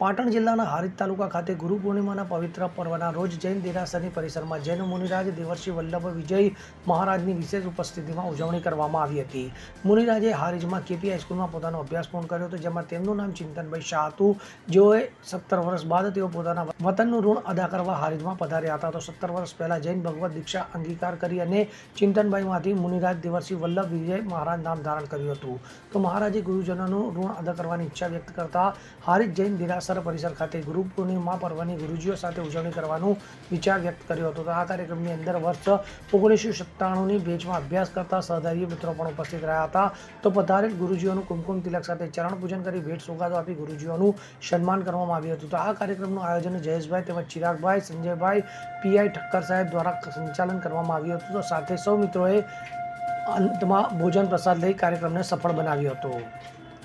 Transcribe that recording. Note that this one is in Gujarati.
પાટણ જિલ્લાના હારીજ તાલુકા ખાતે ગુરુ પૂર્ણિમાના પવિત્ર પર્વના રોજ જૈન દેરાસરની પરિસરમાં જૈન મુનિરાજ દેવર્ષિ વલ્લભ વિજય મહારાજની વિશેષ ઉપસ્થિતિમાં ઉજવણી કરવામાં આવી હતી. મુનિરાજે હારીજમાં કેપી હાઈસ્કૂલમાં પોતાનો અભ્યાસ પૂર્ણ કર્યો હતો, જેમાં તેમનું નામ ચિંતનભાઈ શાહ હતું. જેઓએ સત્તર વર્ષ બાદ તેઓ પોતાના વતનનું ઋણ અદા કરવા હારીજમાં પધાર્યા હતા. તો સત્તર વર્ષ પહેલાં જૈન ભગવત દીક્ષા અંગીકાર કરી અને ચિંતનભાઈમાંથી મુનિરાજ દેવર્ષિ વલ્લભ વિજય મહારાજ નામ ધારણ કર્યું હતું. તો મહારાજે ગુરુજનોનું ઋણ અદા કરવાની ઈચ્છા વ્યક્ત કરતા હારીજ જૈન દેરાસર પરિસર ખાતે ગુરુ પૂર્ણિમા પર્વની ગુરુજીઓ સાથે ઉજવણી કરવાનું વિચાર વ્યક્ત કર્યો હતો. તો આ કાર્યક્રમની અંદર વર્ષ ઓગણીસો સત્તાણુંની બેચમાં અભ્યાસ કરતા સહદારી મિત્રો પણ ઉપસ્થિત રહ્યા હતા. તો પધારેલ ગુરુજીઓનું કુમકુમ તિલક સાથે ચરણ પૂજન કરી ભેટ સોગાદો આપી ગુરુજીઓનું સન્માન કરવામાં આવ્યું હતું. તો આ કાર્યક્રમનું આયોજન જયેશભાઈ તેમજ ચિરાગભાઈ, સંજયભાઈ પીઆઈ ઠક્કર સાહેબ દ્વારા સંચાલન કરવામાં આવ્યું હતું. તો સાથે સૌ મિત્રોએ અંતમાં ભોજન પ્રસાદ લઈ કાર્યક્રમને સફળ બનાવ્યો હતો.